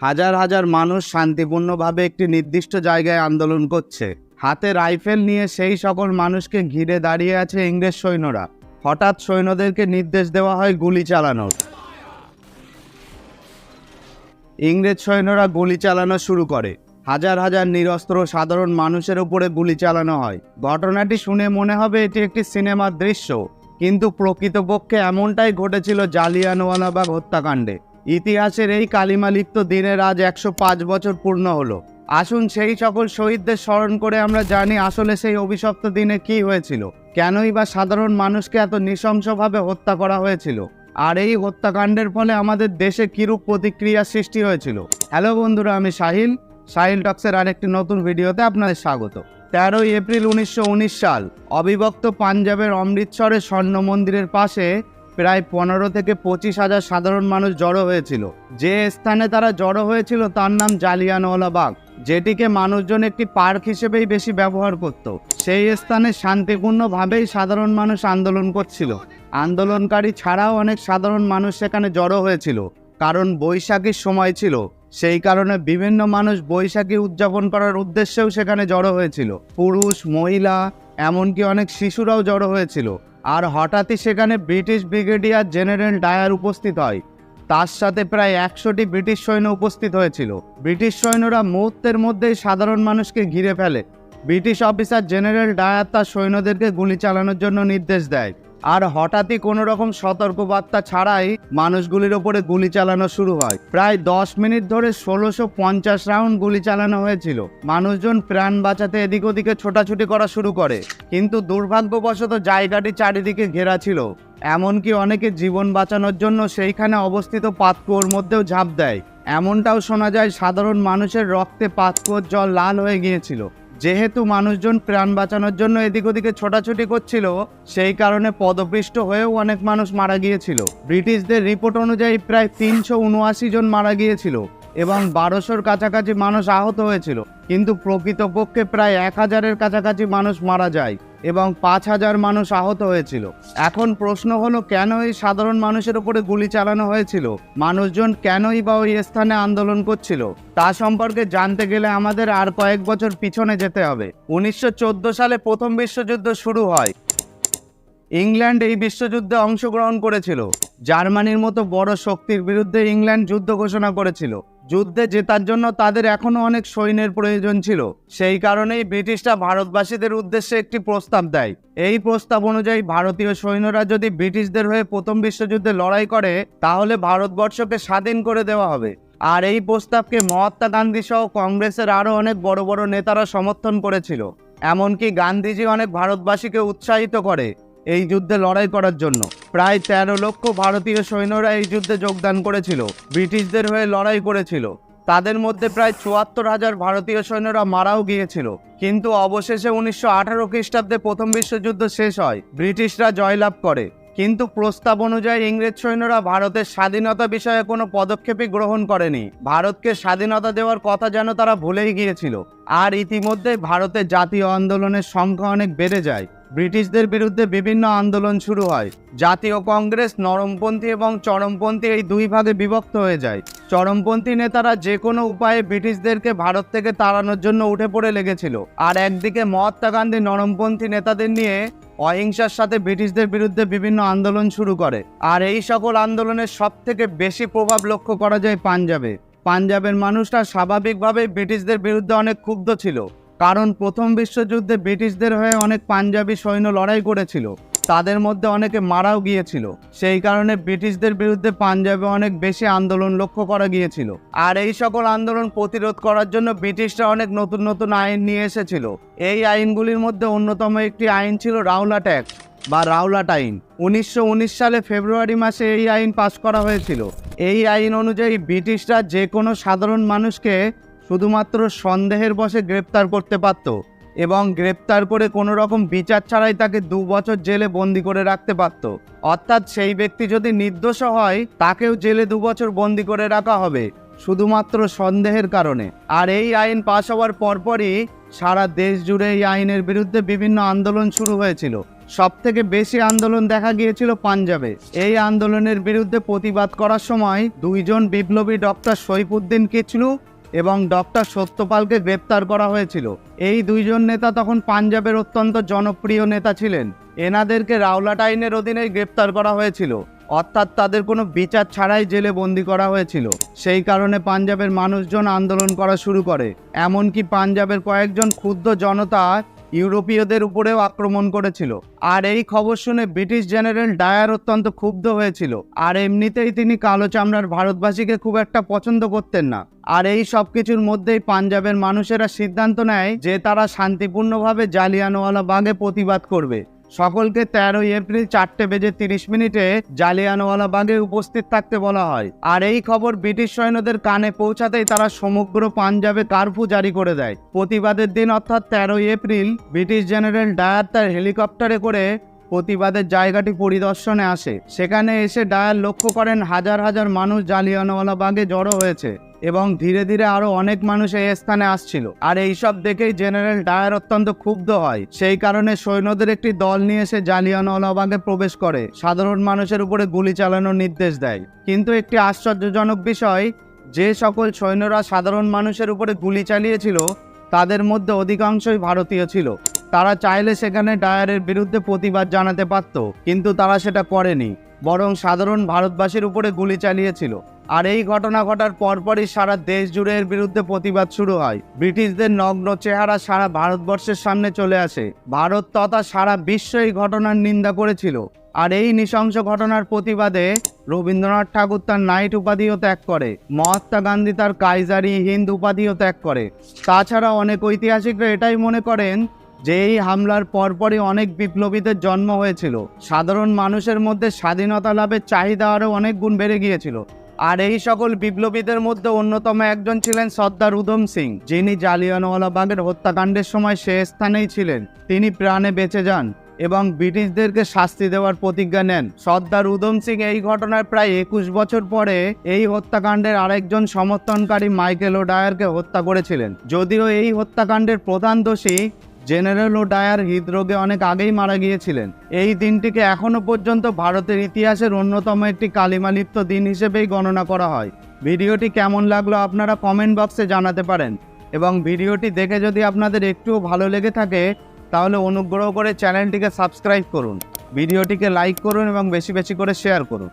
হাজার হাজার মানুষ শান্তিপূর্ণভাবে একটি নির্দিষ্ট জায়গায় আন্দোলন করছে। হাতে রাইফেল নিয়ে সেই সকল মানুষকে ঘিরে দাঁড়িয়ে আছে ইংরেজ সৈন্যরা। হঠাৎ সৈন্যদেরকে নির্দেশ দেওয়া হয় গুলি চালানোর। ইংরেজ সৈন্যরা গুলি চালানো শুরু করে। হাজার হাজার নিরস্ত্র সাধারণ মানুষের উপরে গুলি চালানো হয়। ঘটনাটি শুনে মনে হবে এটি একটি সিনেমার দৃশ্য। কিন্তু প্রকৃতপক্ষে এমনটাই ঘটেছিল জালিয়ানওয়ালাবাগ হত্যাকাণ্ডে। ইতিহাসের এই কালিমালিপ্ত দিনের আজ একশো পাঁচ বছর পূর্ণ হলো। আসুন সেই সকল শহীদদের স্মরণ করে আমরা জানি আসলে সেই অভিশপ্ত দিনে কি হয়েছিল। কেনই বা সাধারণ মানুষকে এত নৃশংসভাবে হত্যা করা হয়েছিল? আর এই হত্যাকাণ্ডের ফলে আমাদের দেশে কিরূপ প্রতিক্রিয়া সৃষ্টি হয়েছিল? হ্যালো বন্ধুরা, আমি সাহিল সাহিল টক্সের আরেকটি নতুন ভিডিওতে আপনাদের স্বাগত। তেরোই এপ্রিল উনিশশো উনিশ সাল অবিভক্ত পাঞ্জাবের অমৃতসরের স্বর্ণ মন্দিরের পাশে প্রায় পনেরো থেকে পঁচিশ হাজার সাধারণ মানুষ জড়ো হয়েছিল। যে স্থানে তারা জড়ো হয়েছিল তার নাম জালিয়ানওয়ালাবাগ, যেটিকে মানুষজন একটি পার্ক হিসেবেই বেশি ব্যবহার করত। সেই স্থানে শান্তিপূর্ণভাবেই সাধারণ মানুষ আন্দোলন করছিল। আন্দোলনকারী ছাড়াও অনেক সাধারণ মানুষ সেখানে জড়ো হয়েছিল, কারণ বৈশাখীর সময় ছিল। সেই কারণে বিভিন্ন মানুষ বৈশাখী উদযাপন করার উদ্দেশ্যেও সেখানে জড়ো হয়েছিল। পুরুষ, মহিলা এমনকি অনেক শিশুরাও জড়ো হয়েছিল। আর হঠাৎই সেখানে ব্রিটিশ ব্রিগেডিয়ার জেনারেল ডায়ার উপস্থিত হয়। তার সাথে প্রায় একশোটি ব্রিটিশ সৈন্য উপস্থিত হয়েছিল। ব্রিটিশ সৈন্যরা মুহূর্তের মধ্যেই সাধারণ মানুষকে ঘিরে ফেলে। ব্রিটিশ অফিসার জেনারেল ডায়ার তার সৈন্যদেরকে গুলি চালানোর জন্য নির্দেশ দেয়। আর হঠাৎই কোনো রকম সতর্কবার্তা ছাড়াই মানুষগুলির ওপরে গুলি চালানো শুরু হয়। প্রায় দশ মিনিট ধরে ষোলোশো পঞ্চাশ রাউন্ড গুলি চালানো হয়েছিল। মানুষজন প্রাণ বাঁচাতে এদিক ওদিকে ছোটাছুটি করা শুরু করে। কিন্তু দুর্ভাগ্যবশত জায়গাটি চারিদিকে ঘেরা ছিল। এমনকি অনেকে জীবন বাঁচানোর জন্য সেইখানে অবস্থিত পাতকুয়োর মধ্যেও ঝাঁপ দেয়। এমনটাও শোনা যায় সাধারণ মানুষের রক্তে পাতকুয়োর জল লাল হয়ে গিয়েছিল। যেহেতু মানুষজন প্রাণ বাঁচানোর জন্য এদিক ওদিকে ছোটাছুটি করছিল, সেই কারণে পদপিষ্ট হয়েও অনেক মানুষ মারা গিয়েছিল। ব্রিটিশদের রিপোর্ট অনুযায়ী প্রায় তিনশো উনআশি জন মারা গিয়েছিল এবং বারোশোর কাছাকাছি মানুষ আহত হয়েছিল। কিন্তু প্রকৃতপক্ষে প্রায় এক হাজারের কাছাকাছি মানুষ মারা যায়। এবং পাঁচ হাজার মানুষ আহত হয়েছিল। এখন প্রশ্ন হলো, কেন এই সাধারণ মানুষের উপরে গুলি চালানো হয়েছিল? মানুষজন কেনই বা ওই স্থানে আন্দোলন করছিল? তা সম্পর্কে জানতে গেলে আমাদের আর কয়েক বছর পিছনে যেতে হবে। উনিশশো চোদ্দ সালে প্রথম বিশ্বযুদ্ধ শুরু হয়। ইংল্যান্ড এই বিশ্বযুদ্ধে অংশগ্রহণ করেছিল। জার্মানির মতো বড় শক্তির বিরুদ্ধে ইংল্যান্ড যুদ্ধ ঘোষণা করেছিল। যুদ্ধে জেতার জন্য তাদের এখনও অনেক সৈন্যের প্রয়োজন ছিল। সেই কারণেই ব্রিটিশরা ভারতবাসীদের উদ্দেশ্যে একটি প্রস্তাব দেয়। এই প্রস্তাব অনুযায়ী ভারতীয় সৈন্যরা যদি ব্রিটিশদের হয়ে প্রথম বিশ্বযুদ্ধে লড়াই করে, তাহলে ভারতবর্ষকে স্বাধীন করে দেওয়া হবে। আর এই প্রস্তাবকে মহাত্মা গান্ধী সহ কংগ্রেসের আরও অনেক বড় বড় নেতারা সমর্থন করেছিল। এমনকি গান্ধীজি অনেক ভারতবাসীকে উৎসাহিত করে। এই যুদ্ধে লড়াই করার জন্য। প্রায় তেরো লক্ষ ভারতীয় সৈন্যরা এই যুদ্ধে যোগদান করেছিল। ব্রিটিশদের হয়ে লড়াই করেছিল। তাদের মধ্যে প্রায় চুয়াত্তর হাজার ভারতীয় সৈন্যরা মারাও গিয়েছিল। কিন্তু অবশেষে উনিশশো আঠারো খ্রিস্টাব্দে প্রথম বিশ্বযুদ্ধ শেষ হয়। ব্রিটিশরা জয়লাভ করে। কিন্তু প্রস্তাব অনুযায়ী ইংরেজ সৈন্যরা ভারতের স্বাধীনতা বিষয়ে কোনো পদক্ষেপই গ্রহণ করেনি। ভারতকে স্বাধীনতা দেওয়ার কথা যেন তারা ভুলেই গিয়েছিল। আর ইতিমধ্যে ভারতের জাতীয় আন্দোলনের সংখ্যা অনেক বেড়ে যায়। ব্রিটিশদের বিরুদ্ধে বিভিন্ন আন্দোলন শুরু হয়। জাতীয় কংগ্রেস, নরমপন্থী এবং চরমপন্থী এই দুই ভাগে বিভক্ত হয়ে যায়। চরমপন্থী নেতারা যে কোনো উপায়ে ব্রিটিশদেরকে ভারত থেকে তাড়ানোর জন্য উঠে পড়ে লেগেছিল। আর একদিকে মহাত্মা গান্ধী নরমপন্থী নেতাদের নিয়ে অহিংসার সাথে ব্রিটিশদের বিরুদ্ধে বিভিন্ন আন্দোলন শুরু করে। আর এই সকল আন্দোলনের সব থেকে বেশি প্রভাব লক্ষ্য করা যায় পাঞ্জাবে। পাঞ্জাবের মানুষরা স্বাভাবিকভাবে ব্রিটিশদের বিরুদ্ধে অনেক ক্ষুব্ধ ছিল। কারণ প্রথম বিশ্বযুদ্ধে ব্রিটিশদের হয়ে অনেক পাঞ্জাবি সৈন্য লড়াই করেছিল। তাদের মধ্যে অনেকে মারাও গিয়েছিল। সেই কারণে ব্রিটিশদের বিরুদ্ধে পাঞ্জাবে অনেক বেশি আন্দোলন লক্ষ্য করা গিয়েছিল। আর এই সকল আন্দোলন প্রতিরোধ করার জন্য ব্রিটিশরা অনেক নতুন নতুন আইন নিয়ে এসেছিল। এই আইনগুলির মধ্যে অন্যতম একটি আইন ছিল রাওলাট অ্যাক্ট বা রাওলাট আইন উনিশশো উনিশ সালে ফেব্রুয়ারি মাসে এই আইন পাশ করা হয়েছিল। এই আইন অনুযায়ী ব্রিটিশরা যে কোনো সাধারণ মানুষকে শুধুমাত্র সন্দেহের বশে গ্রেপ্তার করতে পারত এবং গ্রেপ্তার করে কোনো রকম বিচার ছাড়াই তাকে দু বছর জেলে বন্দি করে রাখতে পারত। অর্থাৎ সেই ব্যক্তি যদি নির্দোষ হয়, তাকেও জেলে দু বছর বন্দি করে রাখা হবে, শুধুমাত্র সন্দেহের কারণে। আর এই আইন পাশ হওয়ার পরপরই সারা দেশ জুড়ে এই আইনের বিরুদ্ধে বিভিন্ন আন্দোলন শুরু হয়েছিল। সব থেকে বেশি আন্দোলন দেখা গিয়েছিল পাঞ্জাবে। এই আন্দোলনের বিরুদ্ধে প্রতিবাদ করার সময় দুইজন বিপ্লবী ডক্টর সৈফুদ্দিন কিচলু এবং ডক্টর সত্যপালকে গ্রেপ্তার করা হয়েছিল। এই দুইজন নেতা তখন পাঞ্জাবের অত্যন্ত জনপ্রিয় নেতা ছিলেন। এনাদেরকে রাওলাট আইনের অধীনে গ্রেপ্তার করা হয়েছিল। অর্থাৎ তাদের কোনো বিচার ছাড়াই জেলে বন্দি করা হয়েছিল। সেই কারণে পাঞ্জাবের মানুষজন আন্দোলন করা শুরু করে। এমনকি পাঞ্জাবের কয়েকজন ক্ষুদ্র জনতা ইউরোপীয়দের উপরেও আক্রমণ করেছিল। আর এই খবর শুনে ব্রিটিশ জেনারেল ডায়ার অত্যন্ত ক্ষুব্ধ হয়েছিল। আর এমনিতেই তিনি কালো চামড়ার ভারতবাসীকে খুব একটা পছন্দ করতেন না। আর এই সব কিছুর মধ্যেই পাঞ্জাবের মানুষেরা সিদ্ধান্ত নেয় যে তারা শান্তিপূর্ণভাবে জালিয়ানওয়ালা বাগে প্রতিবাদ করবে। সকলকে তেরোই এপ্রিল চারটে বেজে তিরিশ মিনিটে জালিয়ানওয়ালা বাগে উপস্থিত থাকতে বলা হয়। আর এই খবর ব্রিটিশ সৈন্যদের কানে পৌঁছাতেই তারা সমগ্র পাঞ্জাবে কারফিউ জারি করে দেয়। প্রতিবাদের দিন অর্থাৎ তেরোই এপ্রিল ব্রিটিশ জেনারেল ডায়ার তার হেলিকপ্টারে করে প্রতিবাদের জায়গাটি পরিদর্শনে আসে। সেখানে এসে ডায়ার লক্ষ্য করেন হাজার হাজার মানুষ জালিয়ানওয়ালা বাগে জড়ো হয়েছে। এবং ধীরে ধীরে আরও অনেক মানুষ এই স্থানে আসছিল। আর এইসব দেখেই জেনারেল ডায়ার অত্যন্ত ক্ষুব্ধ হয়। সেই কারণে সৈন্যদের একটি দল নিয়ে এসে জালিয়ানওয়ালাবাগে প্রবেশ করে। সাধারণ মানুষের উপরে গুলি চালানোর নির্দেশ দেয়। কিন্তু একটি আশ্চর্যজনক বিষয়, যে সকল সৈন্যরা সাধারণ মানুষের উপরে গুলি চালিয়েছিল, তাদের মধ্যে অধিকাংশই ভারতীয় ছিল। তারা চাইলে সেখানে ডায়ারের বিরুদ্ধে প্রতিবাদ জানাতে পারত, কিন্তু তারা সেটা করেনি। বরং সাধারণ ভারতবাসীর উপরে গুলি চালিয়েছিল। আর এই ঘটনা ঘটার পরপরই সারা দেশ জুড়ে এর বিরুদ্ধে প্রতিবাদ শুরু হয়। ব্রিটিশদের নগ্ন চেহারা সারা ভারতবর্ষের সামনে চলে আসে। ভারত তথা সারা বিশ্ব এই ঘটনার নিন্দা করেছিল। আর এই নৃশংস ঘটনার প্রতিবাদে রবীন্দ্রনাথ ঠাকুর তার নাইট উপাধিও ত্যাগ করে। মহাত্মা গান্ধী তার কাইজারি হিন্দ উপাধিও ত্যাগ করে। তাছাড়া অনেক ঐতিহাসিকরা এটাই মনে করেন যে এই হামলার পরপরই অনেক বিপ্লবীদের জন্ম হয়েছিল। সাধারণ মানুষের মধ্যে স্বাধীনতা লাভের চাহিদা আরও অনেক গুণ বেড়ে গিয়েছিল। আর এই সকল বিপ্লবীদের মধ্যে অন্যতম একজন ছিলেন সর্দার উধম সিং, যিনি জালিয়ানওয়ালাবাগের হত্যাকাণ্ডের সময় সে স্থানেই ছিলেন। তিনি প্রাণে বেঁচে যান এবং ব্রিটিশদেরকে শাস্তি দেওয়ার প্রতিজ্ঞা নেন। সর্দার উধম সিং এই ঘটনার প্রায় একুশ বছর পরে এই হত্যাকাণ্ডের আরেকজন সমর্থনকারী মাইকেল ও ডায়ারকে হত্যা করেছিলেন। যদিও এই হত্যাকাণ্ডের প্রধান দোষী জেনারেল ও ডায়ার হৃদরোগে অনেক আগেই মারা গিয়েছিলেন। এই দিনটিকে এখনও পর্যন্ত ভারতের ইতিহাসের অন্যতম একটি কালিমালিপ্ত দিন হিসেবেই গণনা করা হয়। ভিডিওটি কেমন লাগল আপনারা কমেন্ট বক্সে জানাতে পারেন। এবং ভিডিওটি দেখে যদি আপনাদের একটুও ভালো লেগে থাকে, তাহলে অনুগ্রহ করে চ্যানেলটিকে সাবস্ক্রাইব করুন। ভিডিওটিকে লাইক করুন এবং বেশি বেশি করে শেয়ার করুন।